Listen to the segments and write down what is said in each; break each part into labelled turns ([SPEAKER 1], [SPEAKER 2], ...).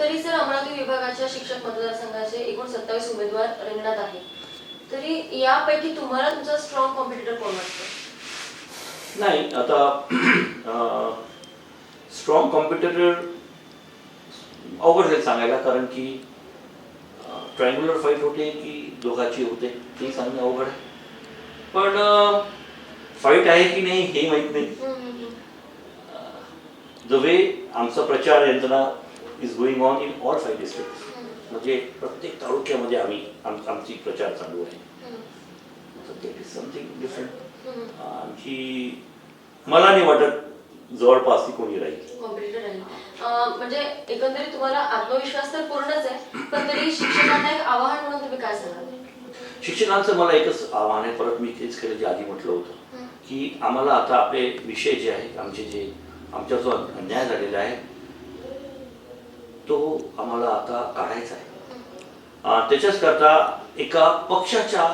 [SPEAKER 1] तरी जर अमरावती विभागाच्या शिक्षक मतदारसंघाचे एकूण सत्तावीस उमेदवार रिंगणात आहेत. तरी यापैकी तुम्हाला तुमचा स्ट्रॉंग कॉम्पिटिटर कोण वाटतं?
[SPEAKER 2] नाही आता स्ट्रॉंग कॉम्पिटिटर अवघड जाईल सांगायला कारण की ट्रायंग्युलर फाईट होते की दोघाची होते ते सांगणे अवघड आहे. पण फाईट आहे की नाही हे माहीत नाही. द वे आमचा प्रचार यंत्रणा is going on in all five district म्हणजे प्रत्येक तालुक्यामध्ये आम्ही आम आमची प्रचार चालू आहे. Is something different. आणखी मला नाही वाटत जवळपास ती कोणी राहील.
[SPEAKER 1] म्हणजे एकंदरीत तुम्हाला आत्मविश्वास तर पूर्णच आहे पण तरी शिक्षकांना एक आवाहन म्हणून तुम्ही काय सांगाल?
[SPEAKER 2] शिक्षकांचं मला एकच आव्हान आहे परत मी तेच केलं जे आधी म्हटलं होतं की आम्हाला आता आपले विषय जे आहेत आमचे जे आमच्या जो अन्याय झालेला आहे तो आम्हाला आता काढायचा आहे. त्याच्याच करता एका पक्षाच्या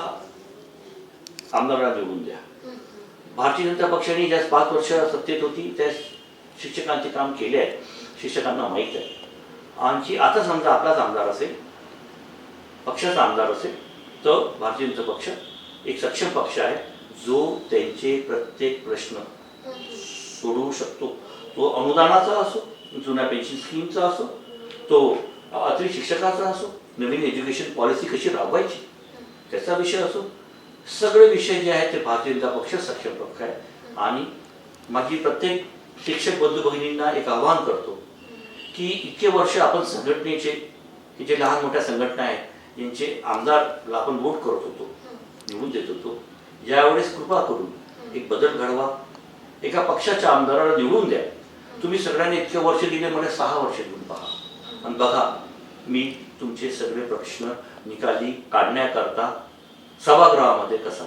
[SPEAKER 2] आमदाराला निवडून द्या. भारतीय जनता पक्षाने ज्या पाच वर्ष सत्तेत होती त्या शिक्षकांचे काम केले आहे शिक्षकांना माहीत आहे. आणखी आता समजा आपलाच आमदार असेल पक्षाचा आमदार असेल तर भारतीय जनता पक्ष एक सक्षम पक्ष आहे जो त्यांचे प्रत्येक प्रश्न सोडवू शकतो. तो अनुदानाचा असो जुन्या पेन्शन स्कीमचा असो तो अतिरिक्त शिक्षकाचा असो नवीन एज्युकेशन पॉलिसी कशी राबवायची त्याचा विषय असो सगळे विषय जे आहेत ते भारतीय जनता पक्ष सक्षम पक्ष आहे. आणि माझी प्रत्येक शिक्षक बंधू भगिनींना एक आवाहन करतो की इतके वर्ष आपण संघटनेचे जे लहान मोठ्या संघटना आहेत यांचे आमदारला आपण वोट करत होतो निवडून देत होतो. यावेळेस कृपा करून एक बदल घडवा. एका पक्षाच्या आमदाराला निवडून द्या. तुम्ही सगळ्यांनी इतके वर्ष दिले मला सहा वर्ष देऊन पहा. आणि बघा मी तुमचे सगळे प्रश्न निकाली काढण्याकरता सभागृहामध्ये कसा